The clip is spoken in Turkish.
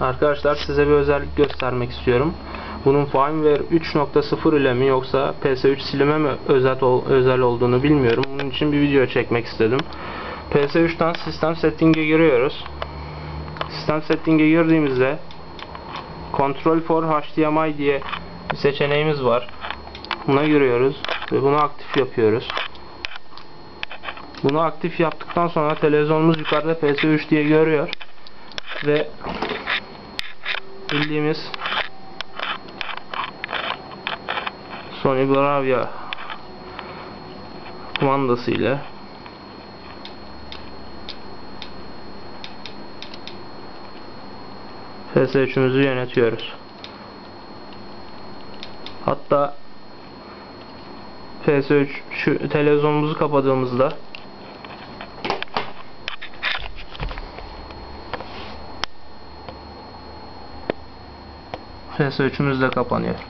Arkadaşlar size bir özellik göstermek istiyorum. Bunun firmware 3.0 ile mi yoksa PS3 silime mi özel, özel olduğunu bilmiyorum. Bunun için bir video çekmek istedim. PS3'ten sistem setting'e giriyoruz. Sistem setting'e girdiğimizde Control for HDMI diye bir seçeneğimiz var. Buna giriyoruz ve bunu aktif yapıyoruz. Bunu aktif yaptıktan sonra televizyonumuz yukarıda PS3 diye görüyor ve bildiğimiz Sony Bravia kumandası ile PS3'ümüzü yönetiyoruz. Hatta PS3 şu televizyonumuzu kapadığımızda PS3'ümüz de kapanıyor.